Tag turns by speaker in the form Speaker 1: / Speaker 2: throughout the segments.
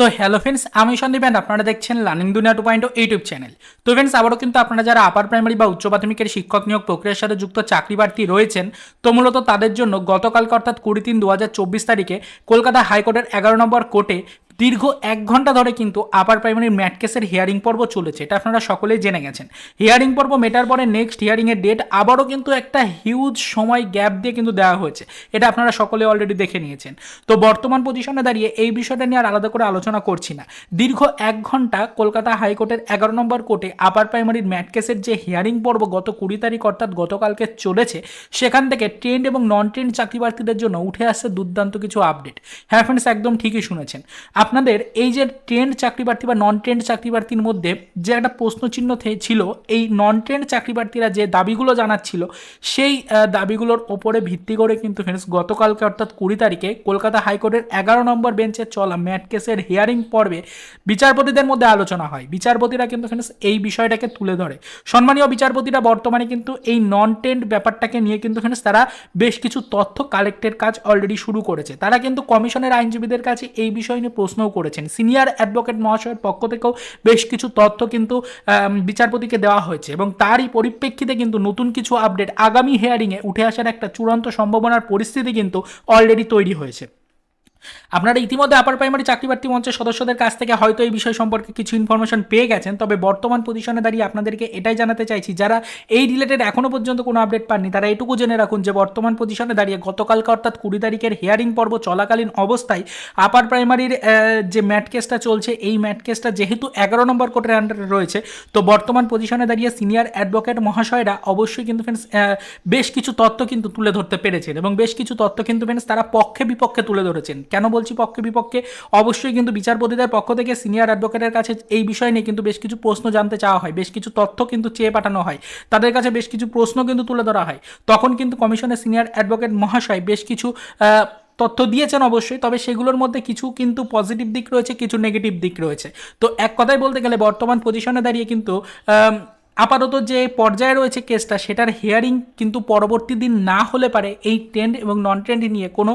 Speaker 1: তো hello friends আমি Sandeep and আপনারা দেখছেন learning Duniya two point YouTube channel তো ফ্রেন্ডস আবারও কিন্তু আপনারা যারা আপার প্রাইমারি বা উচ্চ প্রাথমিকের শিক্ষক নিয়োগ প্রক্রিয়ার সাথে যুক্ত চাকরি প্রার্থী রয়েছেন, তো মূলত তাদের জন্য গতকালকে অর্থাৎ কুড়ি তিন দু তারিখে কলকাতা হাইকোর্টের এগারো নম্বর কোর্টে দীর্ঘ এক ঘণ্টা ধরে কিন্তু আপার প্রাইমারি ম্যাট কেসের হিয়ারিং পর্ব চলেছে, এটা আপনারা সকলেই জেনে গেছেন। হিয়ারিং পর্ব মেটার পরে নেক্সট হিয়ারিংয়ের ডেট আবারও কিন্তু একটা হিউজ সময় গ্যাপ দিয়ে কিন্তু দেওয়া হয়েছে, এটা আপনারা সকলে অলরেডি দেখে নিয়েছেন। তো বর্তমান পজিশনে দাঁড়িয়ে এই বিষয়টা নিয়ে আর আলাদা করে আলোচনা করছি না। দীর্ঘ এক ঘণ্টা কলকাতা হাইকোর্টের এগারো নম্বর কোর্টে আপার প্রাইমারির ম্যাট কেসের যে হিয়ারিং পর্ব গত কুড়ি তারিখ অর্থাৎ গতকালকে চলেছে, সেখান থেকে ট্রেন্ড এবং নন ট্রেন্ড চাকরি প্রার্থীদের জন্য উঠে আসছে দুর্দান্ত কিছু আপডেট হ্যাঁ ফ্রেন্ডস একদম ঠিকই শুনেছেন। আপনাদের এই যে ট্রেন্ড চাকরি প্রার্থী বা নন ট্রেন্ড চাকরি প্রার্থীর মধ্যে যে একটা প্রশ্নচিহ্ন ছিল, এই নন ট্রেন্ড চাকরি প্রার্থীরা যে দাবিগুলো জানাচ্ছিল, সেই দাবিগুলোর ওপরে ভিত্তি করে কিন্তু ফ্রেন্ডস গতকালকে অর্থাৎ কুড়ি তারিখে কলকাতা হাইকোর্টের এগারো নম্বর বেঞ্চে চলা ম্যাট কেসের হিয়ারিং পর্বে বিচারপতিদের মধ্যে আলোচনা হয়। বিচারপতিরা কিন্তু ফ্রেন্ডস এই বিষয়টাকে তুলে ধরে। সম্মানীয় বিচারপতিরা বর্তমানে কিন্তু এই নন ট্রেন্ড ব্যাপারটাকে নিয়ে কিন্তু ফ্রেন্ডস তারা বেশ কিছু তথ্য কালেক্টের কাজ অলরেডি শুরু করেছে। তারা কিন্তু কমিশনের আইনজীবীদের কাছে এই বিষয় নিয়ে প্রশ্নও করেছেন। সিনিয়র অ্যাডভোকেট মহাশয়ের পক্ষ থেকেও বেশ কিছু তথ্য কিন্তু বিচারপতিকে দেওয়া হয়েছে এবং তারই পরিপ্রেক্ষিতে কিন্তু নতুন কিছু আপডেট আগামী হেয়ারিংয়ে উঠে আসার একটা চূড়ান্ত সম্ভাবনার পরিস্থিতি কিন্তু অলরেডি তৈরি হয়েছে। আপনারা ইতিমধ্যে আপার প্রাইমারি চাকরি প্রার্থী মঞ্চের সদস্যদের কাছ থেকে হয়তো এই বিষয় সম্পর্কে কিছু ইনফরমেশন পেয়ে গেছেন, তবে বর্তমান পজিশনে দাঁড়িয়ে আপনাদেরকে এটাই জানাতে চাইছি, যারা এই রিলেটেড এখনও পর্যন্ত কোনো আপডেট পাননি, তারা এটুকু জেনে রাখুন যে বর্তমান পজিশনে দাঁড়িয়ে গতকালকে অর্থাৎ কুড়ি তারিখের হিয়ারিং পর্ব চলাকালীন অবস্থায় আপার প্রাইমারির যে ম্যাট কেসটা চলছে, এই ম্যাট কেসটা যেহেতু এগারো নম্বর কোর্টের আন্ডারে রয়েছে, তো বর্তমান পজিশনে দাঁড়িয়ে সিনিয়র অ্যাডভোকেট মহাশয়রা অবশ্যই কিন্তু ফ্রেন্ডস বেশ কিছু তথ্য কিন্তু তুলে ধরতে পেরেছেন এবং বেশ কিছু তথ্য কিন্তু ফ্রেন্ডস তারা পক্ষে বিপক্ষে তুলে ধরেছেন। কেন বলছি পক্ষে বিপক্ষে? অবশ্যই কিন্তু বিচারপতিদের পক্ষ থেকে সিনিয়র অ্যাডভোকেটের কাছে এই বিষয় নিয়ে কিন্তু বেশ কিছু প্রশ্ন জানতে চাওয়া হয়, বেশ কিছু তথ্য কিন্তু চেয়ে পাঠানো হয়। তাদের কাছে বেশ কিছু প্রশ্ন কিন্তু তুলে ধরা হয়। তখন কিন্তু কমিশনের সিনিয়র অ্যাডভোকেট মহাশয় বেশ কিছু তথ্য দিয়েছেন অবশ্যই, তবে সেগুলোর মধ্যে কিছু কিন্তু পজিটিভ দিক রয়েছে, কিছু নেগেটিভ দিক রয়েছে। তো এক কথায় বলতে গেলে বর্তমান পজিশনে দাঁড়িয়ে কিন্তু আপাতত যে পর্যায়ে রয়েছে কেসটা, সেটার হিয়ারিং কিন্তু পরবর্তী দিন না হলে পারে এই ট্রেন্ড এবং নন ট্রেন্ড নিয়ে কোনো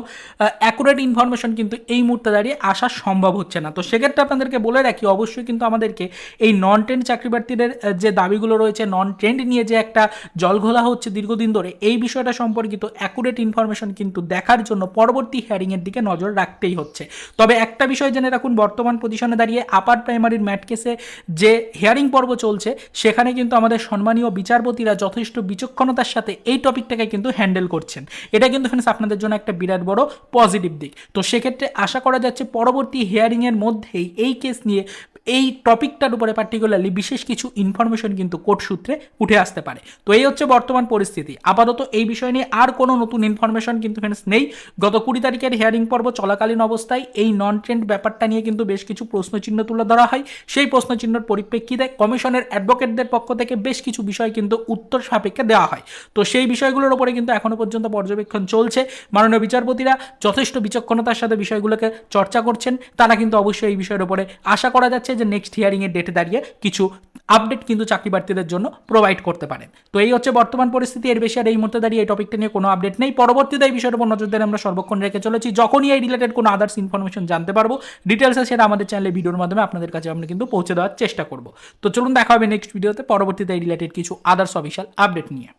Speaker 1: অ্যাকুরেট ইনফরমেশন কিন্তু এই মুহূর্তে দাঁড়িয়ে আসা সম্ভব হচ্ছে না। তো সেক্ষেত্রে আপনাদেরকে বলে রাখি, অবশ্যই কিন্তু আমাদেরকে এই নন ট্রেন্ড চাকরি প্রার্থীদের যে দাবিগুলো রয়েছে নন ট্রেন্ড নিয়ে যে একটা জলঘোলা হচ্ছে দীর্ঘদিন ধরে, এই বিষয়টা সম্পর্কিত অ্যাকুরেট ইনফরমেশন কিন্তু দেখার জন্য পরবর্তী হিয়ারিংয়ের দিকে নজর রাখতেই হচ্ছে। তবে একটা বিষয় জেনে রাখুন, বর্তমান পজিশনে দাঁড়িয়ে আপার প্রাইমারির ম্যাট কেসে যে হিয়ারিং পর্ব চলছে, সেখানে কিন্তু আমাদের সম্মানীয় বিচারপতিরা যথেষ্ট বিচক্ষণতার সাথে এই টপিকটাকে কিন্তু হ্যান্ডেল করছেন। এটা কিন্তু ফ্রেন্ডস আপনাদের জন্য একটা বিরাট বড় পজিটিভ দিক। তো সেক্ষেত্রে আশা করা যাচ্ছে পরবর্তী হিয়ারিংয়ের মধ্যেই এই কেস নিয়ে এই টপিকটার উপরে পার্টিকুলারলি বিশেষ কিছু ইনফরমেশন কিন্তু কোর্ট সূত্রে উঠে আসতে পারে। তো এই হচ্ছে বর্তমান পরিস্থিতি। আপাতত এই বিষয় নিয়ে আর কোনো নতুন ইনফরমেশন কিন্তু ফ্রেন্ডস নেই। গত কুড়ি তারিখের হিয়ারিং পর্ব চলাকালীন অবস্থায় এই নন ট্রেন্ড ব্যাপারটা নিয়ে কিন্তু বেশ কিছু প্রশ্নচিহ্ন তুলে ধরা হয়। সেই প্রশ্নচিহ্নের পরিপ্রেক্ষিতে কমিশনের অ্যাডভোকেটদের পক্ষ থেকে বেশ কিছু বিষয় কিন্তু উত্তর সাপেক্ষে দেওয়া হয়। তো সেই বিষয়গুলোর উপরে কিন্তু এখনও পর্যন্ত পর্যবেক্ষণ চলছে। মাননীয় বিচারপতিরা যথেষ্ট বিচক্ষণতার সাথে বিষয়গুলোকে চর্চা করছেন। তারা কিন্তু অবশ্যই এই বিষয়ের উপরে আশা করা যাচ্ছে যে নেক্সট হিয়ারিংয়ের ডেটে দাঁড়িয়ে কিছু আপডেট কিন্তু চাকরি প্রার্থীদের জন্য প্রোভাইড করতে পারেন। তো এই হচ্ছে বর্তমান পরিস্থিতি, এর বেশি আর এই মুহূর্তে দাঁড়িয়ে এই টপিকটা নিয়ে কোনো আপডেট নেই। পরবর্তীতে এই বিষয়ের উপর নজর দিয়ে আমরা সর্বক্ষণ রেখে চলেছি। যখনই এই রিলেটেড কোনো আদার্স ইনফরমেশন জানতে পারব ডিটেলসে সেটা আমাদের চ্যানেলে ভিডিওর মাধ্যমে আপনাদের কাছে আমরা কিন্তু পৌঁছে দেওয়ার চেষ্টা করব। তো চলুন দেখা হবে নেক্সট ভিডিওতে পরবর্তীতে এই রিলেটেড কিছু আদার্স অফিসিয়াল আপডেট নিয়ে।